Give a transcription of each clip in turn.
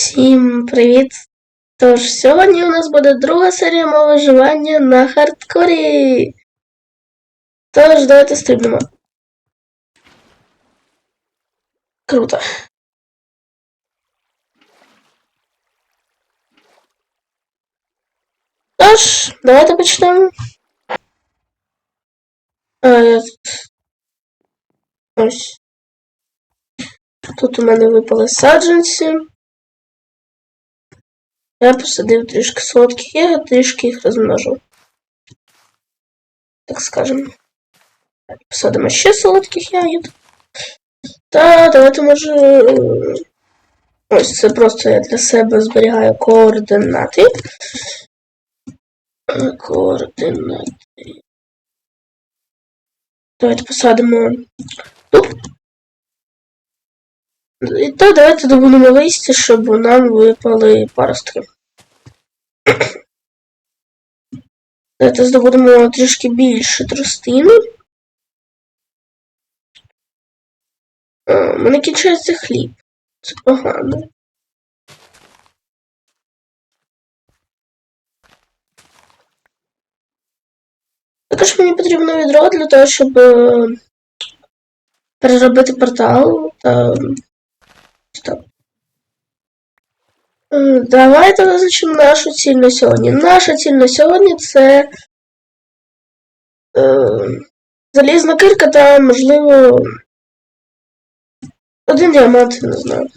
Всім привіт! Тож, сьогодні у нас буде друга серія мого виживання на хардкорі. Тож, давайте стрибнемо. Круто. Тож, давайте почнемо. А, я тут. Ось. Тут у мене випали саджанці. Я посадив трішки солодких ягод, трішки їх розмножив. Так скажемо. Посадимо ще солодких ягід. Та давайте може. Ось це просто я для себе зберігаю координати. Координати. Давайте посадимо тут. І то давайте добудемо листя, щоб нам випали паростки. Давайте здобудемо трішки більше тростини. У мене кінчається хліб. Це погано. Також мені потрібно відро для того, щоб е, переробити портал та Е, Давайте визначимо нашу ціль на сьогодні. Наша ціль на сьогодні це е, залізна кирка та, можливо, один діамант, не знаю.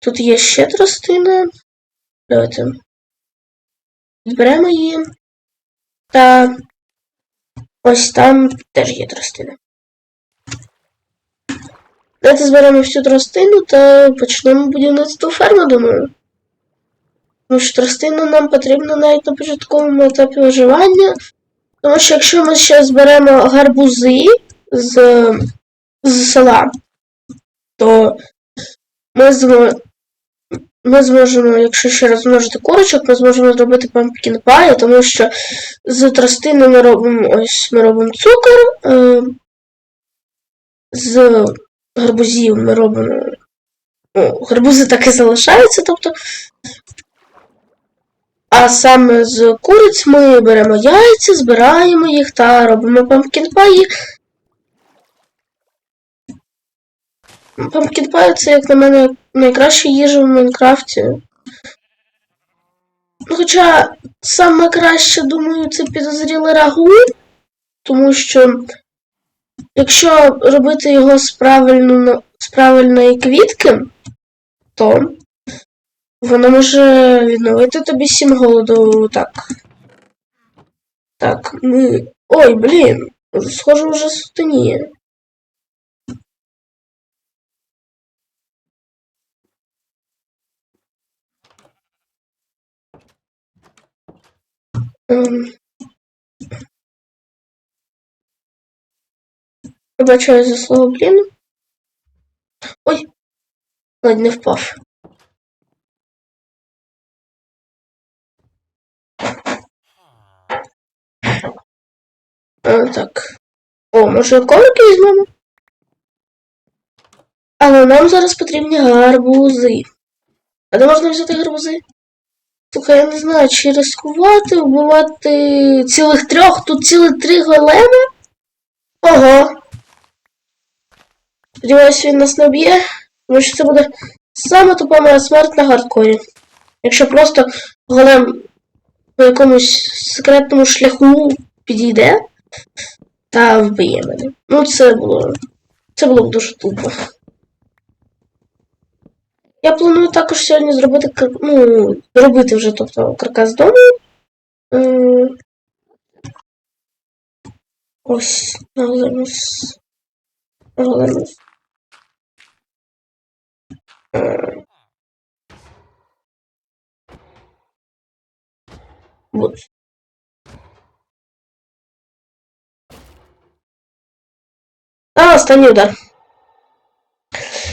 Тут є ще тростина. Давайте. Відберемо її. Та ось там теж є тростина. Давайте зберемо всю тростину та почнемо будівництво ферми, думаю. Тому що тростина нам потрібна навіть на початковому етапі виживання. Тому що якщо ми ще зберемо гарбузи з, з села, то ми, змо, ми зможемо, якщо ще розмножити курочок, ми зможемо зробити pumpkin pie, тому що з тростини ми робимо ось ми робимо цукор. Е, з гарбузів ми робимо. Ну, гарбузи так і залишаються, тобто. А саме з куриць ми беремо яйця, збираємо їх та робимо. Pumpkin pie це, як на мене, найкраща їжа в Майнкрафті. Ну, Хоча саме краще, думаю, це підозріле рагу, тому що якщо робити його з, правильно, з правильної квітки, то воно може відновити тобі сім голоду так. Так, ми. Ой, блін, схоже, вже сутеніє. Ем. Вибачаю за слово, блін. Ой, ледь не впав. А, так. О, може коврики візьмемо? Але нам зараз потрібні гарбузи. А де можна взяти гарбузи? Слухай, я не знаю, чи ризикувати, вбивати цілих трьох, тут цілих три големи? Ого. Сподіваюсь, він нас не б'є, тому що це буде саме тупа моя смерть на хардкорі. Якщо просто голем по якомусь секретному шляху підійде та вб'є мене. Ну, це було. Це було б дуже тупо. Я планую також сьогодні зробити ну, зробити вже, тобто, каркас дому. Ось, наголимось. Наголимось. Е, Вот. Та останній удар.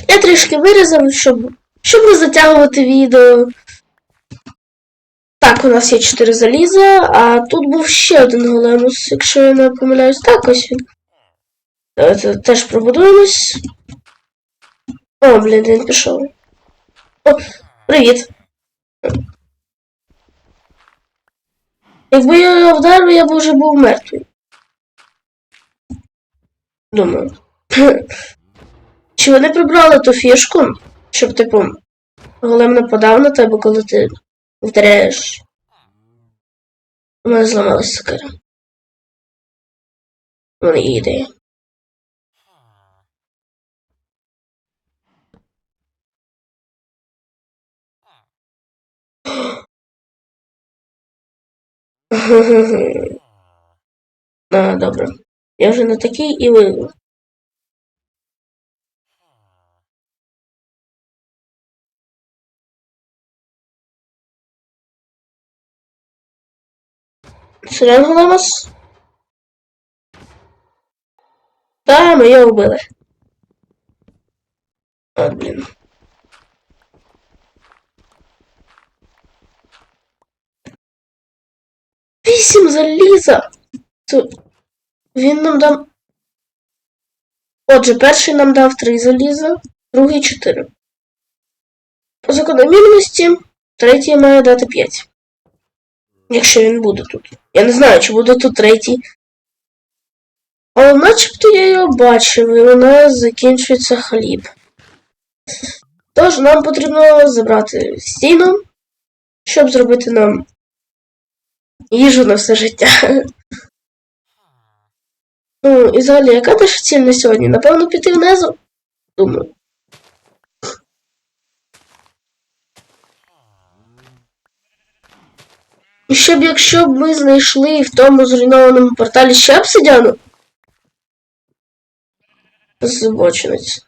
Я трішки вирізав, щоб, щоб не затягувати відео. Так, у нас є 4 заліза, а тут був ще один големус, якщо я не помиляюсь. Так, ось він. Давайте теж пробудуємось. О, блін, він пішов. О, привіт. Якби я його вдарив, я б вже був мертвий. Думаю. Чи вони прибрали ту фішку, щоб, типу, голем нападав на тебе, коли ти вдаряєш? У мене зламалась сокира. Є ідея. А, добре. Я вже не такий і ви. Сирен Големас? Да, ми його вбили. А, блін. Вісім заліза! Це... Він нам дав. Отже, перший нам дав три заліза, другий чотири. По закономірності, третій має дати п'ять. Якщо він буде тут. Я не знаю, чи буде тут третій. Але начебто я його бачив, і у нас закінчується хліб. Тож нам потрібно забрати стіну, щоб зробити нам їжу на все життя. Ну, і взагалі, яка наша ціль на сьогодні? Напевно, піти внизу? Думаю. І щоб якщо б ми знайшли в тому зруйнованому порталі ще обсидіану? Збочинець.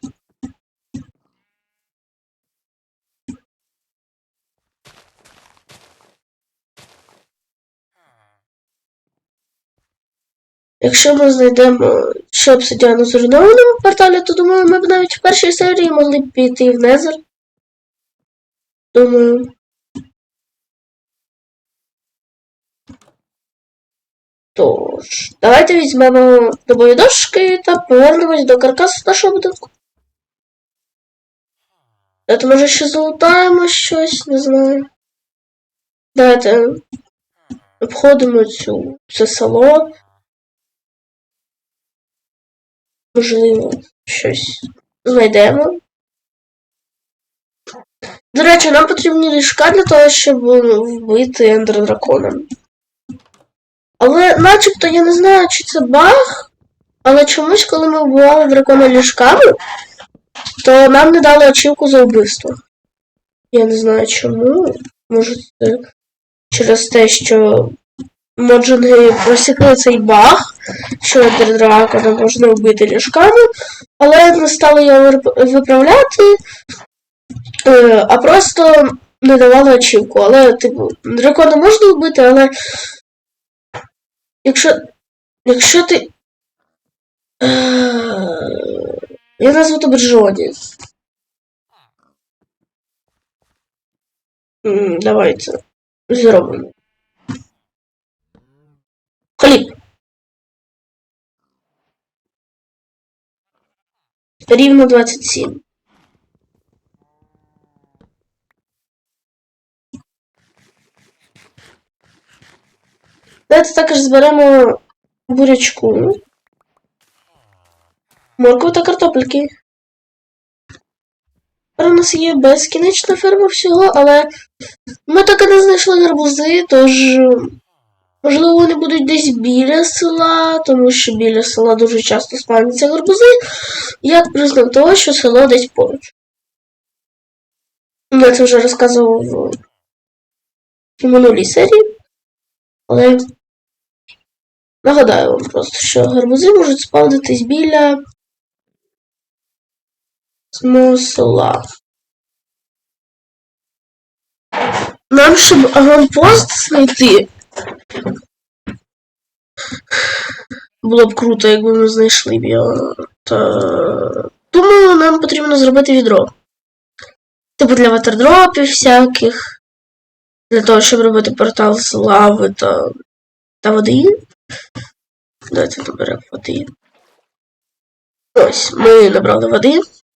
Якщо ми знайдемо ще обсидіану в зруйнованому порталі, то думаю, ми б навіть в першій серії могли б піти в Незер. Думаю. Тож, давайте візьмемо добові дошки та повернемось до каркасу нашого будинку. Давайте, може, ще залутаємо щось, не знаю. Давайте обходимо цю це село. Можливо, щось знайдемо. До речі, нам потрібні ліжка для того, щоб вбити ендер. Але начебто я не знаю, чи це баг, але чомусь, коли ми вбивали дракона ліжками, то нам не дали очівку за вбивство. Я не знаю чому. Може це через те, що моджинги просікли цей баг, що дракона можна вбити ліжками, але не стали його виправляти, е, а просто не давали очівку. Але, типу, дракона можна вбити, але. Якщо. Якщо ти. Е, Я назву тебе Джоді. Давайте. Зробимо. Хліб. Рівно 27. Давайте також зберемо бурячку, моркву та картопельки. У нас є безкінечна ферма всього, але ми так і не знайшли гарбузи, тож можливо вони будуть десь біля села, тому що біля села дуже часто спавняться гарбузи, як признак того, що село десь поруч. Я це вже розказував в минулій серії, але Нагадаю вам просто, що гарбузи можуть спавнитись біля самого села. Нам, щоб аванпост знайти. Було б круто, якби ми знайшли б його. Та... Думаю, нам потрібно зробити відро. Типу для ватердропів всяких. Для того, щоб робити портал з лави та, та води. Давайте наберемо води. Ось, ми набрали води.